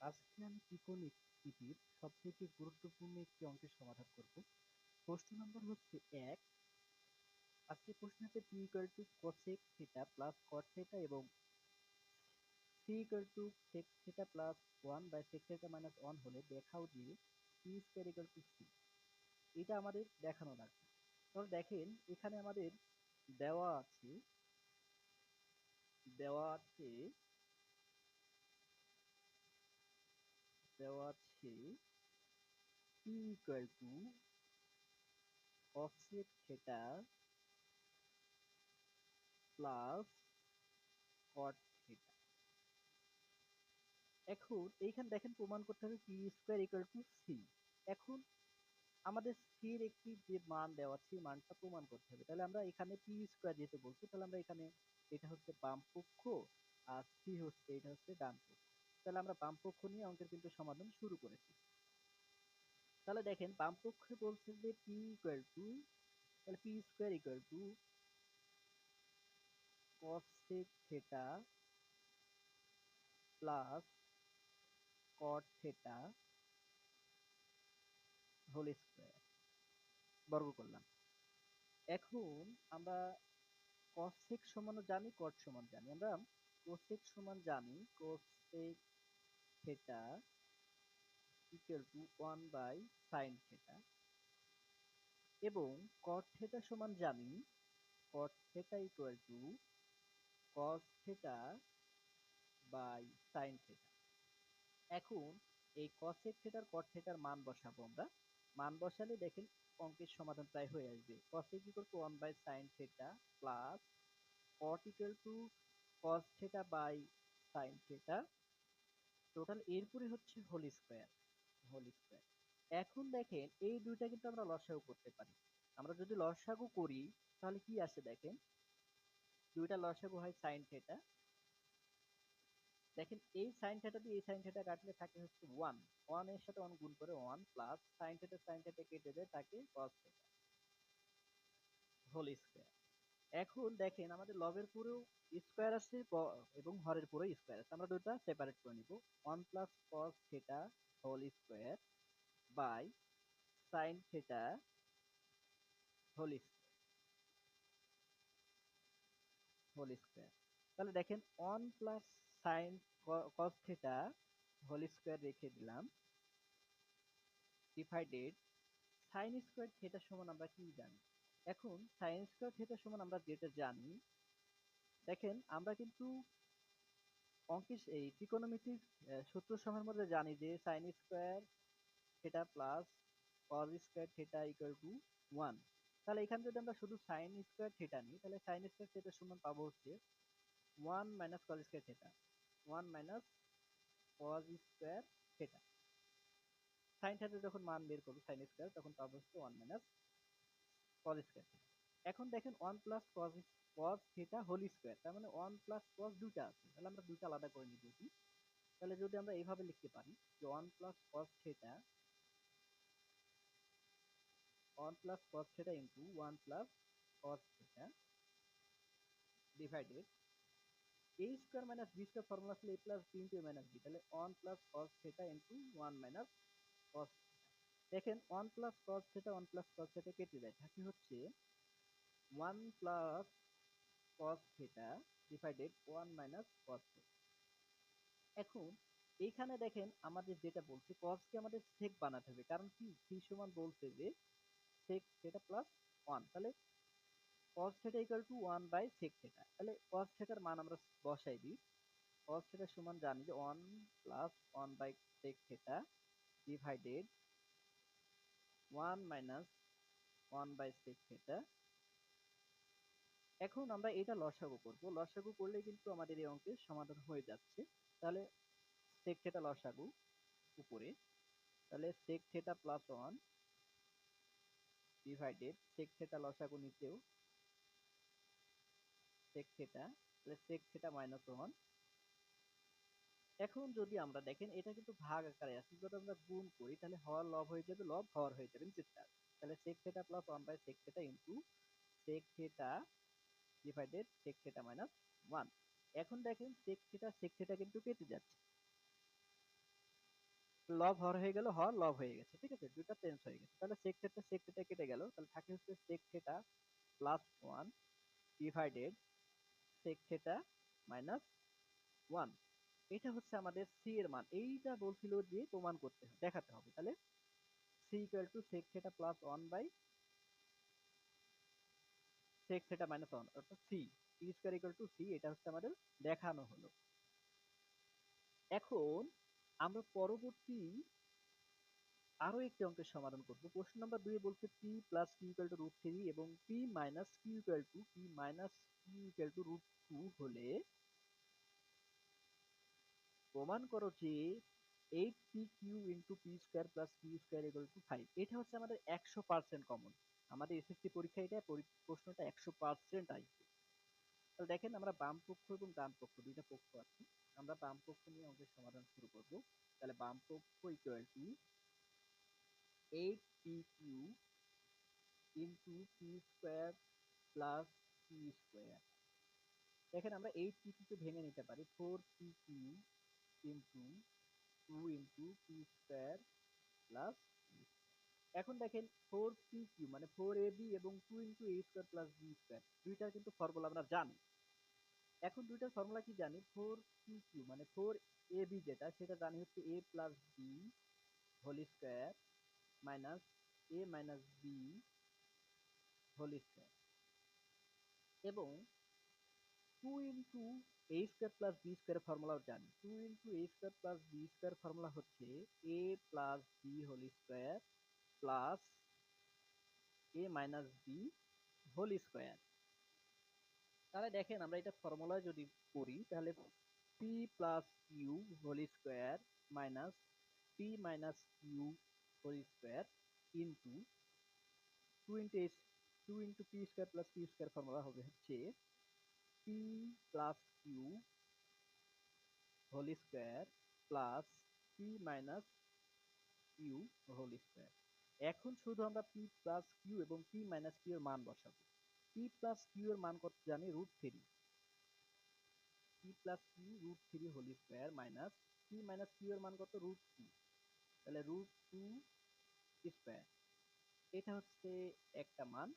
আজকে আমি ত্রিকোণমিতির সবথেকে গুরুত্বপূর্ণ একটি অঙ্কের সমাধান করব। প্রশ্ন নম্বর হচ্ছে এক। আজকে প্রশ্নতে P equal to cosec theta plus cot এবং C equal to sec theta plus one by sec minus one হলে দেখাও যে পি স্কোয়ার টু সি এটা আমাদের দেখানো লাগবে। তাহলে দেখেন, এখানে আমাদের দেওয়া আছে দেওয়া আছে দেওয়া আছে p equal to cosec theta plus cot theta. এখন এইখানে দেখেন প্রমাণ করতে হবে p square equal to c. এখন আমাদের c এর একটি যে মান দেওয়া আছে মানটা প্রমাণ করতে হবে। তাহলে আমরা এখানে p স্কয়ার যেহেতু বলছি, তাহলে আমরা এখানে এটা হচ্ছে বাম পক্ষ আর c হচ্ছে, এটা হচ্ছে ডান পক্ষ। তাহলে আমরা বাম পক্ষ নিয়ে অঙ্কের কিন্তু সমাধান শুরু করেছি। তাহলে দেখেন বাম পক্ষে বলছে যে p ইকুয়াল টু তাহলে p square equal to cos theta plus cot theta whole square বর্গ করলাম। এখন আমরা cosec সমান জানি, cot সমান জানি। আমরা cosec সমান জানি cosec theta equal to one by sine theta এবং cot থিটা সমান জানি cot theta equal to cos theta by sine theta. এখন এই cosec থিটার cot থিটার মান বসাবো আমরা। মান বসালে দেখেন অঙ্কের সমাধান প্রায় হয়ে আসবে। cosec equal to one by sine theta plus cot equal to cos theta by sine theta total এরপরে হচ্ছে হোল স্কয়ার হোল স্কয়ার এখন দেখেন, এই দুইটা কিন্তু আমরা লসাগু করতে পারি। আমরা যদি লসাগু করি, তাহলে কি আসে দেখেন? দুইটা লসাগু হয় সাইন থেটা দেখেন, এই সাইন থেটা দিয়ে এই সাইন থেটা কাটলে থাকে হচ্ছে ওয়ান ওয়ানের সাথে ওয়ান গুণ করে one plus sine theta sine theta কেটে দেয় থাকে কস থেটা হোল স্কয়ার এখন দেখেন আমাদের লবের পুরো স্কয়ার আছে এবং হরের পুরো স্কয়ার আছে। আমরা দুটো সেপারেট করে নিব। One plus cos theta whole square by sine theta whole square whole square তাহলে দেখেন one plus sine cos theta whole square রেখে দিলাম। ডিভাইডেড সাইন স্কয়ার থেটা সমান আমরা কি জানি? এখন সাইন স্কয়ার থেটা সমান আমরা যেটা জানি, দেখেন আমরা কিন্তু অঙ্কের এই ত্রিকোণমিতির সূত্র সমূহের মধ্যে জানি যে sine square theta plus cos square theta equal to one তাহলে এখানে যদি আমরা শুধু সাইন স্কয়ার থেটা নিই, তাহলে সাইন স্কোয়ার থেটা সমান পাবো হচ্ছে one minus cos square theta one minus cos square theta sine theta যখন মান বের করব সাইন স্কোয়ার তখন পাবো হচ্ছে ওয়ান মাইনাস এখন দেখেন one plus cos cos theta whole square তার মানে ওয়ান প্লাস কস দুইটা আছে। তাহলে আমরা দুইটা আলাদা করে নিব তাহলে যদি আমরা এইভাবে লিখতে পারি যে one plus cos theta one plus cos theta into one plus cos theta divided A square minus B square formula ছিল A plus B into A minus B তাহলে one plus cos theta into one minus cos দেখেন one plus cos theta one plus cos theta কেটে দেয়। থাকে হচ্ছে one plus cos theta divided one minus cos এখন এইখানে দেখেন আমাদের যেটা বলছে কসকে আমাদের সেক বানাতে হবে। কারণ কি? সি সমান বলছে যে সেক থেটা প্লাস ওয়ান তাহলে cos theta equal to one by sec theta তাহলে কস থেটার মান আমরা বসাই দিই। কস থেটার সমান জানি যে one plus one by sec theta divided 1 minus 1 by sec theta এখন আমরা এটা লসাগু করব। লসাগু করলে কিন্তু আমাদের এই অঙ্কের সমাধান হয়ে যাচ্ছে। তাহলে sec থিটা লসাগু উপরে। তাহলে sec theta plus one divided sec theta লসাগু নিচেও। sec থিটা তাহলে sec থিটা মাইনাস ওয়ান এখন যদি আমরা দেখেন, এটা কিন্তু ভাগ আকারে আছে। যদি আমরা গুণ করি, তাহলে হওয়ার লব হয়ে যাবে লব হওয়ার হয়ে যাবে নিচেরটা। তাহলে sec theta plus one by sec theta into sec theta divided sec theta minus one এখন দেখেন, sec থিটা sec থিটা কিন্তু কেটে যাচ্ছে। লব হর হয়ে গেল হর লব হয়ে গেছে, ঠিক আছে? দুইটা চেঞ্জ হয়ে গেছে। তাহলে sec থিটা sec থিটা কেটে গেল। তাহলে থাকে হচ্ছে sec theta plus one divided sec theta minus one এটা হচ্ছে আমাদের সি এর মান। এইটা বলছিল যে প্রমাণ করতে হবে, দেখাতে হবে। তাহলে C equal to sec theta plus one by sec theta minus one অর্থাৎ C T square equal to C এটা হচ্ছে আমাদের দেখানো হলো। এখন আমরা পরবর্তী আরও একটি অঙ্কের সমাধান করব। প্রশ্ন নাম্বার দুই বলছে P plus Q equal to root three এবং P minus Q equal to P minus Q equal to root two হলে প্রমাণ করো যে eight P Q into P square plus Q square equal to five এটা হচ্ছে আমাদের একশো percent common আমাদের এসএসসি পরীক্ষা এটা পরি- প্রশ্নটা একশো পার্সেন্ট আসবে তাহলে দেখেন আমরা বাম পক্ষ এবং ডান পক্ষ, দুইটা পক্ষ আছে। আমরা বাম পক্ষ নিয়ে অঙ্কের সমাধান শুরু করব। তাহলে বাম পক্ষ equal to eight P Q into P square plus Q square দেখেন আমরা এইট পি ভেঙে নিতে পারি ফোর পি ইন্টু টু এখন দেখেন ফোর পি কিউ মানে ফোর এ বি এবং two into A square plus B square দুইটার কিন্তু ফর্মুলা আমরা জানি। এখন দুইটার ফর্মুলা কি জানি? ফোর পি কিউ মানে ফোর এ বি যেটা, সেটা জানি হচ্ছে A plus B whole square minus A minus B whole square এবং two into A square plus B square ফর্মুলাও জানি। Two into A square plus B square formula হচ্ছে A plus B whole square plus A minus B whole square তাহলে দেখেন আমরা এটা formula যদি করি, তাহলে P plus Q whole square minus P minus Q whole square into two into two into P square plus P square formula হবে হচ্ছে P plus Q whole square plus P minus Q whole square এখন শুধু আমরা P plus Q এবং P minus Q এর মান বসাবো। P plus Q এর মান কত জানি root three p plus q root three whole square minus p minus q এর মান কত? রুট টু তাহলে রুট টু স্কোয়ার এটা হচ্ছে একটা মান।